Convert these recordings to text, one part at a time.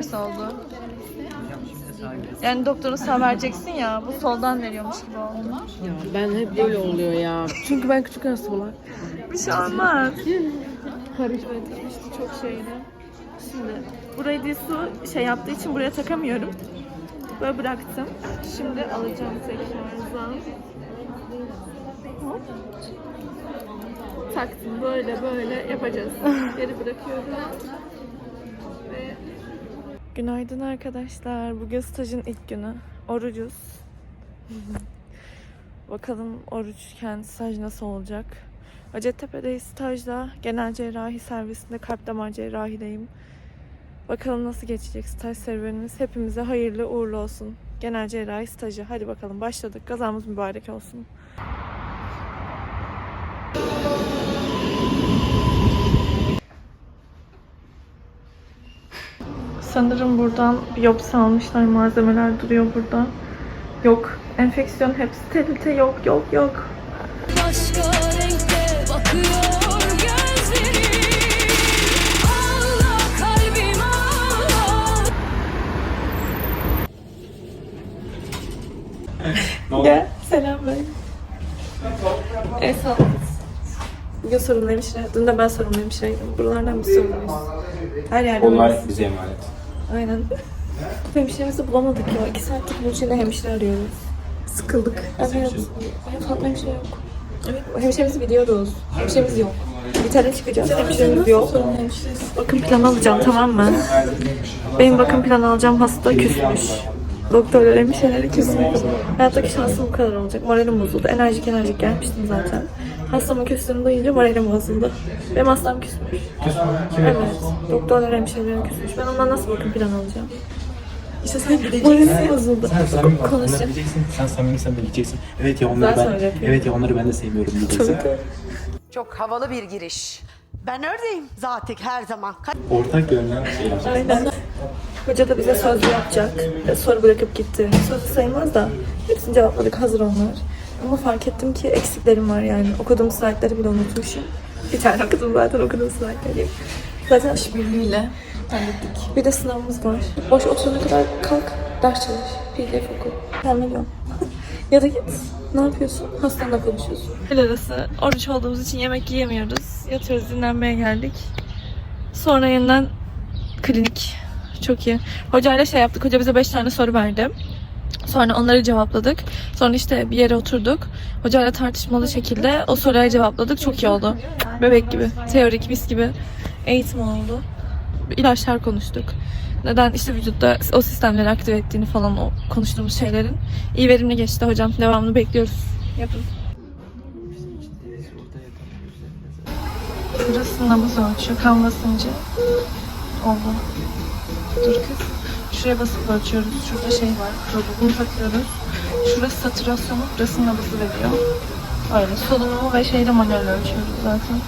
Ters oldu. Yani doktora sağ vereceksin ya. Bu soldan veriyormuş gibi oldu. Ya ben hep böyle oluyor ya. Çünkü ben küçük hastalar. Bir şey olmaz. Karışmaya çalıştı çok şeydi. Şimdi burayı değil su şey yaptığı için buraya takamıyorum. Böyle bıraktım. Şimdi alacağım tekrardan. Hop. Taktım böyle böyle yapacağız. Geri bırakıyorum. Günaydın arkadaşlar. Bugün stajın ilk günü. Orucuz. Bakalım oruçken staj nasıl olacak? Hacettepe'deyiz stajda. Genel cerrahi servisinde kalp damar cerrahideyim. Bakalım nasıl geçecek staj serüvenimiz. Hepimize hayırlı uğurlu olsun. Genel cerrahi stajı. Hadi bakalım başladık. Kazamız mübarek olsun. Sanırım buradan biyopsi almışlar. Malzemeler duruyor burada. Yok. Enfeksiyon hep sterilite yok yok yok. Başka renkte bakıyor Gel. Selam ver. Evet sağ ol. Bugün sorumlu hemşire. Dün de ben sorumlu hemşireydim. Buralardan biz sorumluyuz. Her yerde Onlar bize emanet. Aynen. Hemşiremizi bulamadık ya. İki saattir bu içinde hemşire arıyoruz. Sıkıldık. Evet. Evet Fatma hemşire yok. Evet hemşiremizi biliyoruz. Hemşiremiz yok. Bir tane çıkacağız. Hemşiremiz yok. Bakım planı alacağım tamam mı? Benim bakım planı alacağım hasta küsmüş. Doktorlar hemşireleri küsmüş. Hayattaki şansım bu kadar olacak. Moralim bozuldu. Enerjik enerjik gelmiştim zaten. Hastamın küstüğünü duyunca moralim bozuldu. Benim hastam küsmüş. Evet. Doktorlar hemşireleri küsmüş. Ben ondan nasıl bakım planı alacağım? İşte sen Moralim bozuldu. Sen samimi bak, Konuşacağım. onları bileceksin. Sen samimiysen bileceksin. Evet ya onları Zaten ben, yapıyorum. evet ya onları ben de sevmiyorum diyeceksin. Çok havalı bir giriş. Ben öyleyim zaten her zaman. Ortak görünen şey yapacağız. Aynen. Hoca da bize sözlü yapacak. Soru bırakıp gitti. Sözlü sayılmaz da hepsini cevapladık. Hazır onlar. Ama fark ettim ki eksiklerim var yani. Okuduğum slaytları bile unutmuşum. Bir tane okudum zaten okuduğum slaytları. Zaten işbirliğiyle hallettik. Bir de sınavımız var. Boş oturana kadar kalk, ders çalış, pdf oku. Gelmiyorum. ya da git. Ne yapıyorsun? Hastanla konuşuyorsun. Öğle arası oruç olduğumuz için yemek yiyemiyoruz. Yatıyoruz, dinlenmeye geldik. Sonra yeniden klinik. Çok iyi. Hocayla şey yaptık. Hoca bize 5 tane soru verdi. Sonra onları cevapladık. Sonra işte bir yere oturduk. Hocayla tartışmalı şekilde o soruları cevapladık. Çok iyi oldu. Bebek gibi. Teorik, mis gibi eğitim oldu. İlaçlar konuştuk. Neden işte vücutta o sistemleri aktive ettiğini falan o konuştuğumuz şeylerin. iyi verimli geçti hocam. Devamını bekliyoruz. Yapın. Burası nabız ölçüyor. Kan basıncı. Oldu. Dur kız. Şuraya basıp ölçüyoruz. Şurada şey var. Probu. Bunu takıyoruz. Şurası satürasyonu. Burası nabızı veriyor. Öyle. Solunumu ve şeyle manuel ölçüyoruz zaten.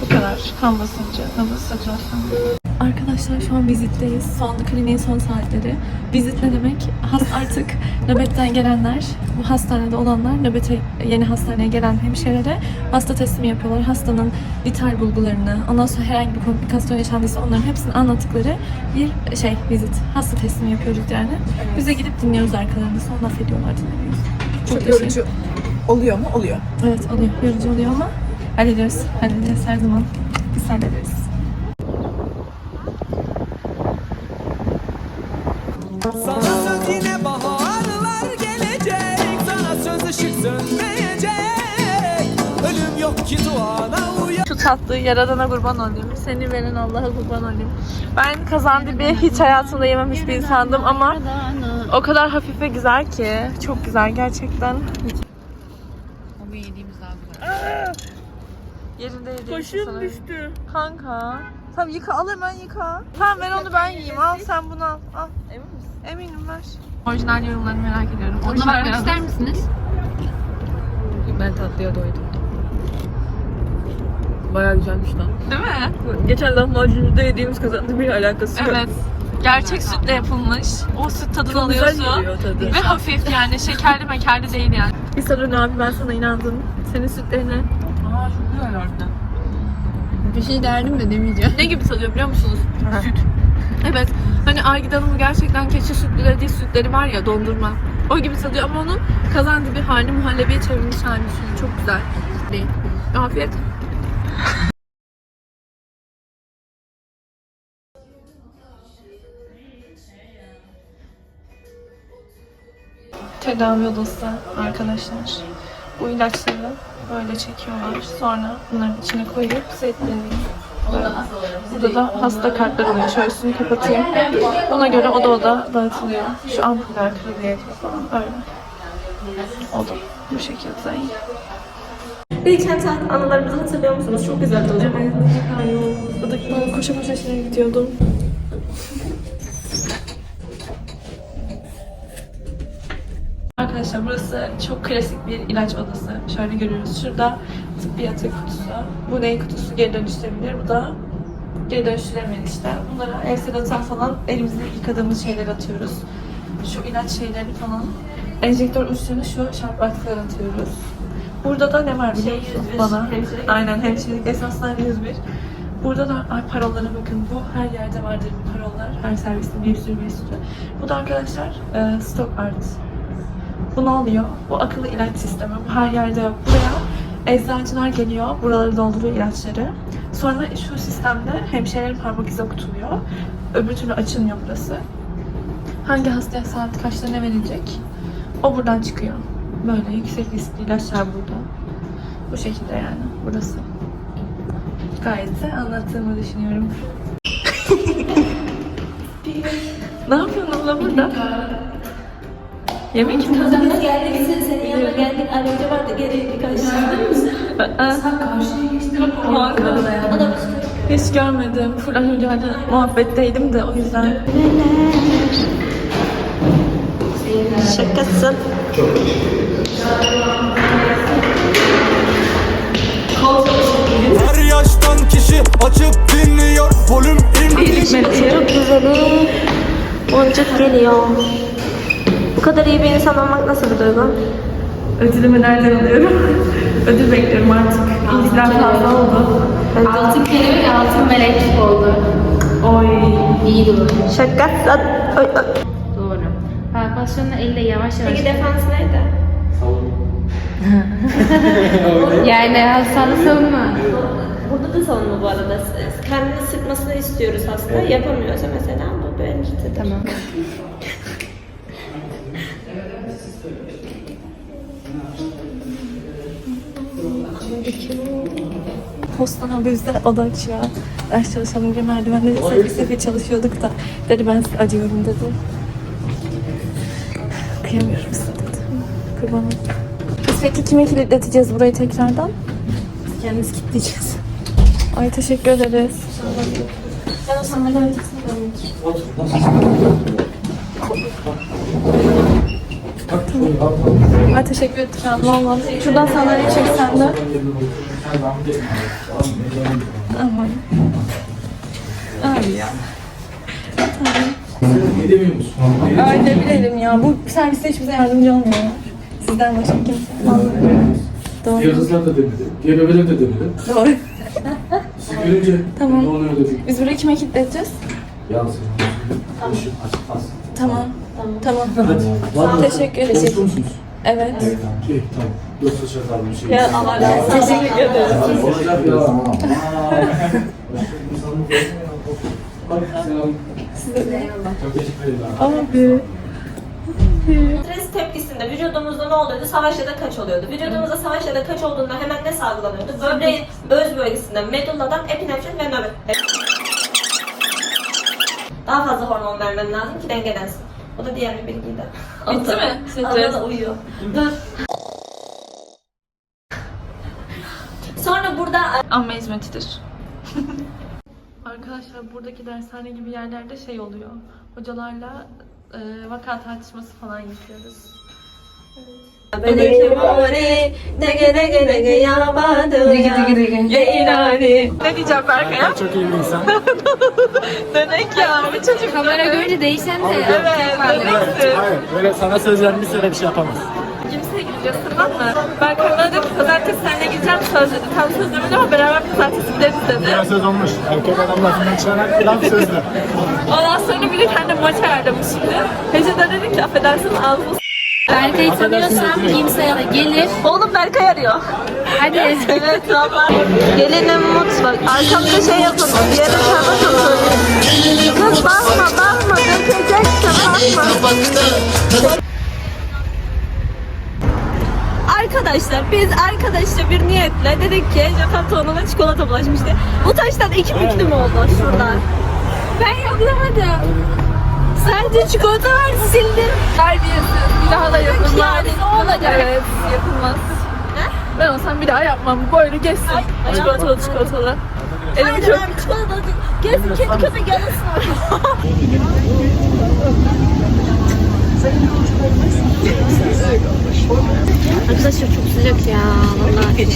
Bu kadar. Kan basıncı, nabız, satürasyon. Arkadaşlar şu an vizitteyiz. Son kliniğin son saatleri. Vizit ne demek? Hast artık nöbetten gelenler, bu hastanede olanlar nöbete yeni hastaneye gelen hemşirelere hasta teslimi yapıyorlar. Hastanın vital bulgularını, ondan sonra herhangi bir komplikasyon yaşandıysa onların hepsini anlattıkları bir şey vizit. Hasta teslimi yapıyoruz yani. Bize gidip dinliyoruz arkalarında. Sonra laf ediyorlar dinliyoruz. Çok, Çok yorucu. Oluyor mu? Oluyor. Evet oluyor. Yorucu oluyor ama hallederiz. Hallederiz her zaman. Biz hallederiz. Tatlı yaradana kurban olayım. Seni veren Allah'a kurban olayım. Ben kazandı bir hiç hayatımda yememiş bir insandım ama o kadar hafif ve güzel ki. Çok güzel gerçekten. Bugün yediğimiz daha güzel. Yerinde yediğim Koşum düştü. Kanka. Tamam yıka al hemen yıka. Tamam ver onu ben yiyeyim. Al sen bunu al. Al. Emin misin? Eminim ver. Orijinal yorumlarını merak ediyorum. Tadına bakmak ister misiniz? Ben tatlıya doydum. Bayağı güzelmiş lan. Değil mi? Geçen lahmacuncuda yediğimiz kazandı bir alakası yok. Evet. Gerçek sütle yapılmış. O süt tadını Çok güzel alıyorsun. geliyor tadı. Ve hafif yani şekerli mekerli değil yani. Bir sorun abi ben sana inandım. Senin sütlerine Aa çok güzel harbiden. Bir şey derdim de demeyeceğim. ne gibi tadıyor biliyor musunuz? Süt. Evet. Hani Argidan'ın gerçekten keçi sütlü dediği sütleri var ya dondurma. O gibi tadıyor ama onun kazan dibi hali muhallebiye çevrilmiş hali suyu. Çok güzel. Değil. Afiyet. Tedavi odası arkadaşlar. Bu ilaçları böyle çekiyorlar. Sonra bunların içine koyup setleniyor. Burada da hasta kartlar oluyor. Şöyle üstünü kapatayım. Ona göre oda oda dağıtılıyor. Şu ampuller kırılıyor falan öyle. Oda bu şekilde. Bilkent anılarımızı hatırlıyor musunuz? Çok güzeldi o zaman. Ben koşa koşa şeye gidiyordum. Arkadaşlar burası çok klasik bir ilaç odası. Şöyle görüyoruz. Şurada tıbbiyatı kutusu. Bu neyin kutusu? Geri dönüştürebilir. Bu da geri dönüştüremeyen işte. Bunlara el sedatör falan elimizde yıkadığımız şeyler atıyoruz. Şu ilaç şeyleri falan. Enjektör uçlarını şu şartbaklara atıyoruz. Burada da ne var biliyor musun? Bana. Aynen hemşirelik esaslar 101. Burada da ay parollara bakın. Bu her yerde vardır bu parollar. Her serviste bir sürü bir sürü. Bu da arkadaşlar e, stok art. Bu ne oluyor? Bu akıllı ilaç sistemi. Bu her yerde. Buraya eczacılar geliyor. Buraları dolduruyor ilaçları. Sonra şu sistemde hemşirelerin parmak izi okutuluyor. Öbür türlü açılmıyor burası. Hangi hastaya saat kaçta ne verilecek? O buradan çıkıyor. Böyle yüksek riskli ilaçlar burada. Bu şekilde yani burası. Gayet de anlattığımı düşünüyorum. ne yapıyorsun abla burada? Yemek mi? geldik, sen, senin yanına geldik. Aracı vardı, geri kaçtı. Sen karşıya geçtin. Hiç görmedim. Full önce hani muhabbetteydim de o yüzden. Şakasın. Her yaştan kişi açıp dinliyor Volüm Çok güzeli. Boncuk geliyor. Bu kadar iyi bir insan olmak nasıl bir duygu? Ödülümü nereden alıyorum? Ödül bekliyorum artık. İlgiler fazla oldu. Altın kelebek altın melek oldu. Oy. İyi dur. Şakasın. Oy, oy. Doğru. Palpasyonla elle yavaş yavaş. Peki defans nerede? Yani hastalık savunma. Burada da savunma bu arada. Kendini sıkmasını istiyoruz hasta. Yapamıyorsa mesela bu böyle işte. Tamam. Postana bizde oda açıyor. Ders çalışalım diye merdivenleri sefer sefer çalışıyorduk da. Dedi ben size acıyorum dedi. Kıyamıyorum size dedi. Kurbanım. Biz peki kime kilitleteceğiz burayı tekrardan? Kendimiz kilitleyeceğiz. Ay teşekkür ederiz. Ben o sana Ay teşekkür ederim. Valla. Şuradan sandalye çeksen de. Aman. Ay ya. Gidemiyor musun? Ay ne bilelim ya. Bu serviste hiç bize yardımcı olmuyor. Sizden başka kimse. Vallahi. Diğer Doğru. kızlar da demedi. Diğer bebeler de demedi. Doğru. Siz görünce Tamam. ne oluyor dedik. Biz burayı kime kilitleteceğiz? Ya sen. Tamam. Tamam. Tamam. Hadi. Var mı? Teşekkür ederim. Konuşur musunuz? Evet. Evet tamam. İyi tamam. Yoksa şaka bir şey. Ya Allah. Teşekkür ederim. Olacak ya. Çok teşekkür ederim. Abi. Stres tepkisinde vücudumuzda ne oluyordu? Savaş ya da kaç oluyordu? Vücudumuzda savaş ya da kaç olduğunda hemen ne salgılanıyordu? Böbreğin öz bölgesinden, medulladan epinefrin ve nöbet. Daha fazla hormon vermen lazım ki dengelensin. O da diğer bir bilgiydi. Bitti mi? Arada da uyuyor. Dur. Sonra burada Amma hizmetidir. Arkadaşlar buradaki dershane gibi yerlerde şey oluyor. Hocalarla e, vaka tartışması falan yapıyoruz. Ne diyeceğim Berkay'a? Çok iyi bir insan. Dönek ya bu çocuk. Kamera görünce değişen de. Evet, döneksin. Hayır. Böyle sana söz vermişse de bir şey yapamaz. Kimseye gideceğiz tamam mı? Berkay bana dedi ki Sezen pazartesi seninle gideceğim söz dedi. Tam söz demedi ama beraber pazartesi gideriz dedi. Biraz söz olmuş. Erkek adam lafından çıkarak laf sözlü. Ondan sonra bir de kendi maç ayarlamış şimdi. Hece de dedi ki affedersin ağzını Berkay'ı tanıyorsam kimse gelir. Oğlum Berkay arıyor. Hadi. Evet valla. Gelinim mutfak. Arkamda şey yapın. Bir yere çaba tutun. Kız bakma bakma. Dökeceksin bakma. Arkadaşlar biz arkadaşla bir niyetle dedik ki Japon tohumuna çikolata bulaşmıştı. Bu taştan iki büklüm oldu şuradan. Ben yapamadım. Sence çikolata var sildim. terbiyesiz. Bir daha da yapılmaz. Yani ne olacak? Evet yapılmaz. Ben olsam bir daha yapmam. Böyle geçsin. Çikolatalı çikolatalı. Elim çok abi çikolata. Gezin kedi köpek yalasın Arkadaşlar çok sıcak ya. Vallahi.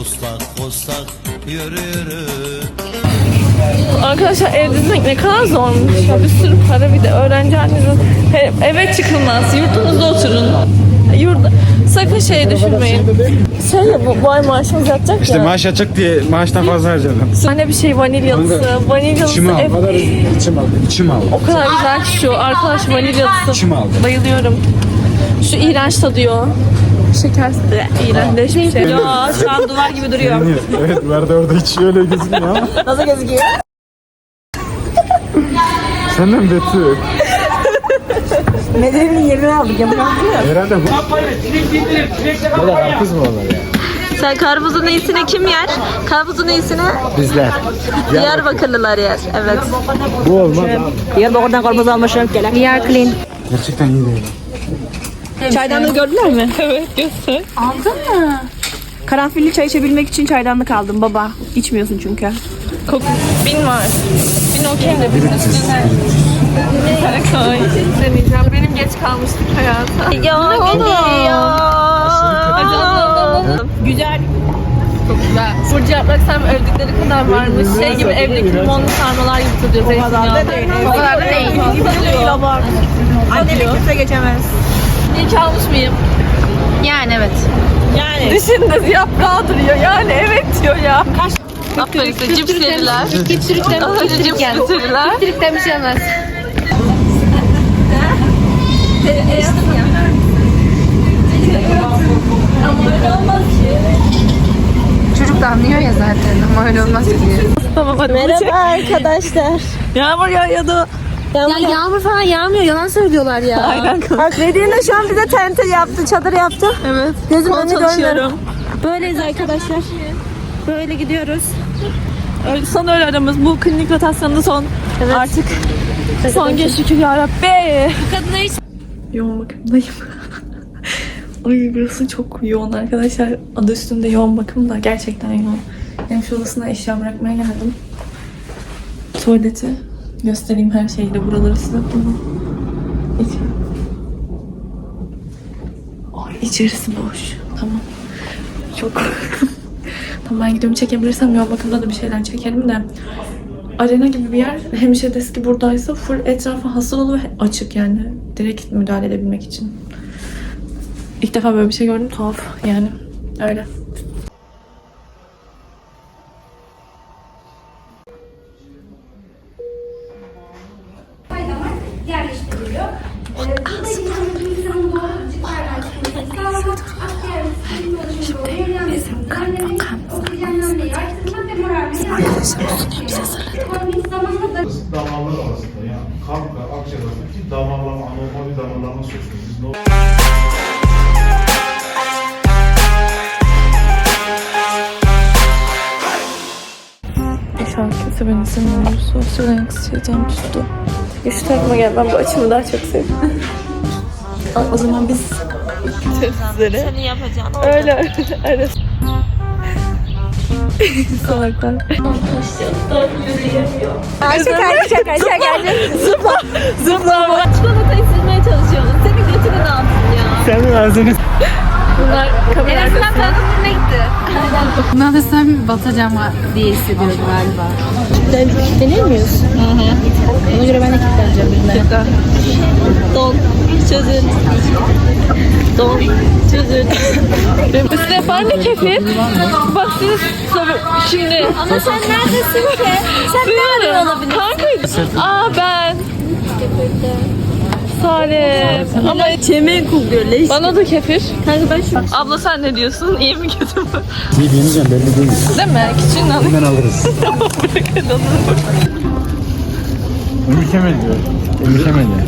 Ustak ustak yürü yürü Arkadaşlar ev düzmek ne kadar zormuş ya. Bir sürü para bir de öğrenci He- eve çıkılmaz. Yurtunuzda oturun. Yurda. Sakın şey düşünmeyin. Şöyle bu, bu ay maaşımız yatacak İşte ya. maaş yatacak diye maaştan fazla harcadım. Anne bir şey vanilyalısı. Vanilyalısı İçim aldı. ev- O kadar içim aldı. İçim aldı. o kadar güzel ki şu. Arkadaş vanilyalısı. İçim aldı. Bayılıyorum. Şu iğrenç tadıyor. Şeker iğrenç bir şey. Ya şu an duvar gibi duruyor. evet Verdi orada hiç öyle gözükmüyor ama. Nasıl gözüküyor? Senden Betül. Medeni'nin yerini aldık ya. Herhalde bu. Bu da karpuz mu olur ya? Sen karpuzun iyisini kim yer? Karpuzun iyisini Bizler. Diyarbakırlılar yer. Evet. Bu olmaz. Diyarbakır'dan karpuz almışım are clean. Gerçekten iyi değil. Çaydanlığı gördüler mi? Evet göster. Karanfilli çay içebilmek için çaydanlık aldım baba. İçmiyorsun çünkü. Koku. Bin var. Bin okeyim de bin üstüne. Berkay. Deneyeceğim. Benim geç kalmıştık hayata. Ya Hadi alalım. Güzel. Çok güzel. Burcu yaprak sarma övdükleri kadar varmış. Şey gibi evdeki limonlu sarmalar gibi tadıyor. Zeytinyağlı. O kadar da değil. Annemi kimse geçemez. İyi ki almış mıyım? Yani evet. Yani. Dışında yaprağı duruyor. Yani evet diyor ya. Aferin size cips yediler. Az önce cips bitirdiler. Sürükten bir şey olmaz. Çocuk da anlıyor ya zaten ama öyle olmaz hadi. Merhaba arkadaşlar. Yağmur yağıyordu. Ya yağmur falan yağmıyor. Yalan söylüyorlar ya. Aynen Bak Medine şu an bize tente yaptı, çadır yaptı. Evet. Gözüm Kol önü çalışıyorum. görmüyorum. Böyleyiz arkadaşlar. Böyle gidiyoruz. Öyle, son öyle aramız. Bu klinik rotasyonunda son. Artık son gün şükür yarabbi. Kadınlar hiç Yoğun bakımdayım. Ay burası çok yoğun arkadaşlar. Adı üstünde yoğun bakım da gerçekten yoğun. Hemşire odasına eşya bırakmaya geldim. Tuvaleti göstereyim her şeyle buraları size. İç- Ay içerisi boş. Tamam. Çok Tamam ben gidiyorum çekebilirsem yoğun bakımda da bir şeyler çekerim de. Arena gibi bir yer. Hemşire deski buradaysa full etrafı hasır dolu ve açık yani. Direkt müdahale edebilmek için. İlk defa böyle bir şey gördüm. Tuhaf yani. Öyle. Ee, burada yine insanın doğrucuk sağlamak, akciğer, sinir oluşumu, yürüyen, oksijenlenmeyi arttırmak ve morarmayı Ekonomik zamanla da damarlar arasında yani kalp ve akciğer arasındaki damarlama, anormal bir damarlama söz konusu. Şu an kimse beni sevmiyor. Sosyal anksiyetem tuttu. Ya şu takıma gel. Ben bu açımı daha çok seviyorum. O zaman biz sizlere Seni yapacağım. öyle öyle. Salaklar. Şeker, şeker, şeker. Zıpla. Zıpla. Çikolatayı silmeye çalışıyordum. Senin götünü ne yaptın ya? Senin ağzını. Bunlar kamera En azından arkasında. Gitti. Bunu alırsam batacağım diye hissediyorum galiba. Denir miyiz? Hı hı. Ona göre ben de kilitleneceğim birine. Don. Çözün. Don. Çözün. Stefan de kefir. Bak siz şimdi. Ama sen neredesin ki? Sen ne arıyor olabilirsin? Kanka. Aa ben. Salim. Ama Çemen kokuyor leş. bana da kefir. Kanka ben şu Abla sen ne diyorsun? İyi mi kötü mü? Bir deneyeceğim belli değil. Değil mi? Küçüğün alayım. Hemen alırız. Ömür Kemal diyor. Ömür Kemal diyor.